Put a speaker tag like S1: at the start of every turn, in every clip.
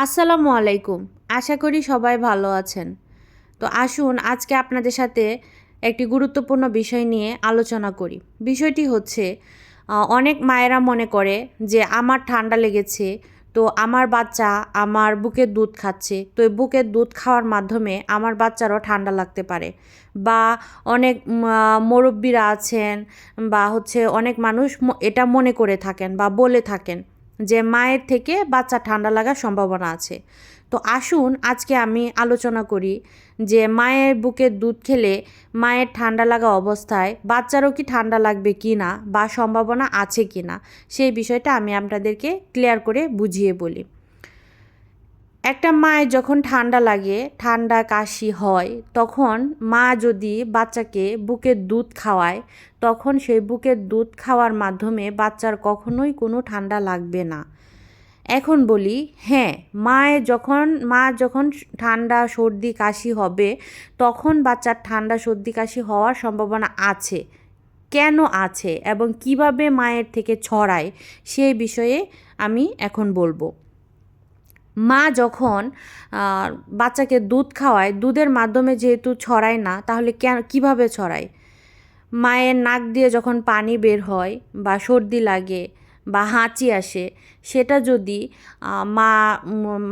S1: আসসালামু আলাইকুম। আশা করি সবাই ভালো আছেন। তো আসুন আজকে আপনাদের সাথে একটি গুরুত্বপূর্ণ বিষয় নিয়ে আলোচনা করি। বিষয়টি হচ্ছে অনেক মায়েরা মনে করে যে আমার ঠান্ডা লেগেছে, তো আমার বাচ্চা আমার বুকের দুধ খাচ্ছে, তো এই বুকের দুধ খাওয়ার মাধ্যমে আমার বাচ্চারও ঠান্ডা লাগতে পারে। বা অনেক মুরব্বিরা আছেন বা হচ্ছে অনেক মানুষ এটা মনে করে থাকেন বা বলে থাকেন। যে মায়ের থেকে বাচ্চা ঠান্ডা লাগার সম্ভাবনা আছে। তো আসুন আজকে আমি আলোচনা করি যে মায়ের বুকে দুধ খেলে মায়ের ঠান্ডা লাগা অবস্থায় বাচ্চারও কি ঠান্ডা লাগবে কি না বা সম্ভাবনা আছে কি না সেই বিষয়টা আমি আপনাদেরকে ক্লিয়ার করে বুঝিয়ে বলি। একটা মায়ের যখন ঠান্ডা লাগে, ঠান্ডা কাশি হয়, তখন মা যদি বাচ্চাকে বুকের দুধ খাওয়ায়, তখন সেই বুকের দুধ খাওয়ার মাধ্যমে বাচ্চার কখনোই কোনো ঠান্ডা লাগবে না। এখন বলি হ্যাঁ মায়ের যখন, মা যখন ঠান্ডা সর্দি কাশি হবে, তখন বাচ্চার ঠান্ডা সর্দি কাশি হওয়ার সম্ভাবনা আছে। কেন আছে এবং কীভাবে মায়ের থেকে ছড়ায়, সেই বিষয়ে আমি এখন বলব। মা যখন বাচ্চাকে দুধ খাওয়ায়, দুধের মাধ্যমে যেহেতু ছড়ায় না, তাহলে কেন, কীভাবে ছড়ায়? মায়ের নাক দিয়ে যখন পানি বের হয় বা সর্দি লাগে বা হাঁচি আসে, সেটা যদি মা,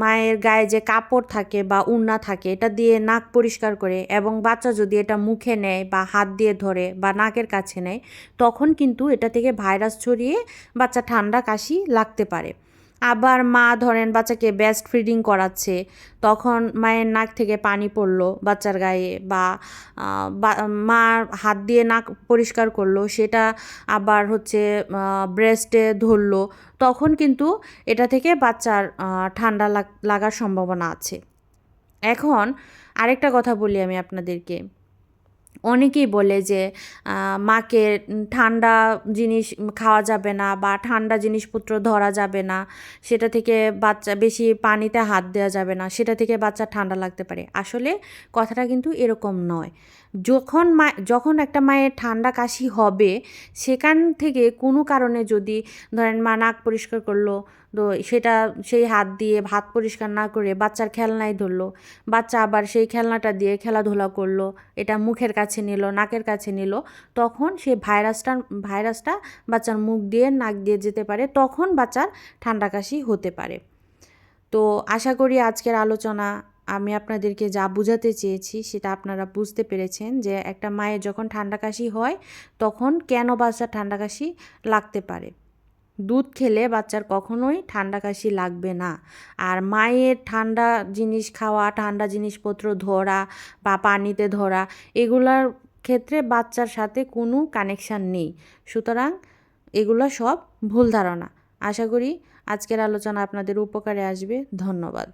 S1: মায়ের গায়ে যে কাপড় থাকে বা উন্না থাকে, এটা দিয়ে নাক পরিষ্কার করে এবং বাচ্চা যদি এটা মুখে নেয় বা হাত দিয়ে ধরে বা নাকের কাছে নেয়, তখন কিন্তু এটা থেকে ভাইরাস ছড়িয়ে বাচ্চা ঠান্ডা কাশি লাগতে পারে। আবার মা ধরেন বাচ্চাকে ব্রেস্ট ফিডিং করাচ্ছে, তখন মায়ের নাক থেকে পানি পড়ল বাচ্চার গায়ে বা মা হাত দিয়ে নাক পরিষ্কার করল, সেটা আবার হচ্ছে ব্রেস্টে ধরলো, তখন কিন্তু এটা থেকে বাচ্চার ঠান্ডা লাগ- লাগার সম্ভাবনা আছে। এখন আরেকটা কথা বলি আমি আপনাদেরকে। অনেকেই বলে যে মাকে ঠান্ডা জিনিস খাওয়া যাবে না বা ঠান্ডা জিনিসপত্র ধরা যাবে না, সেটা থেকে বাচ্চা বেশি পানিতে হাত দেওয়া যাবে না, সেটা থেকে বাচ্চা ঠান্ডা লাগতে পারে। আসলে কথাটা কিন্তু এরকম নয়। যখন মা, যখন একটা মায়ের ঠান্ডা কাশি হবে, সেখান থেকে কোনো কারণে যদি ধরেন মা নাক পরিষ্কার করল, তো সেটা, সেই হাত দিয়ে ভাত পরিষ্কার না করে বাচ্চার খেলনায় ধরলো, বাচ্চা আবার সেই খেলনাটা দিয়ে খেলাধুলা করল, এটা মুখের কাছে নিল, নাকের কাছে নিল, তখন সেই ভাইরাসটা ভাইরাসটা বাচ্চার মুখ দিয়ে, নাক দিয়ে যেতে পারে, তখন বাচ্চার ঠান্ডা কাশি হতে পারে। তো আশা করি আজকের আলোচনা আমি আপনাদেরকে যা বোঝাতে চেয়েছি সেটা আপনারা বুঝতে পেরেছেন যে একটা মায়ের যখন ঠান্ডা কাশি হয়, তখন কেন বাচ্চার ঠান্ডা কাশি লাগতে পারে। দুধ খেলে বাচ্চার কখনোই ঠান্ডা কাশি লাগবে না। আর মায়ের ঠান্ডা জিনিস খাওয়া, ঠান্ডা জিনিসপত্র ধরা বা পানিতে ধরা, এগুলার ক্ষেত্রে বাচ্চার সাথে কোনো কানেকশান নেই। সুতরাং এগুলো সব ভুল ধারণা। আশা করি আজকের আলোচনা আপনাদের উপকারে আসবে। ধন্যবাদ।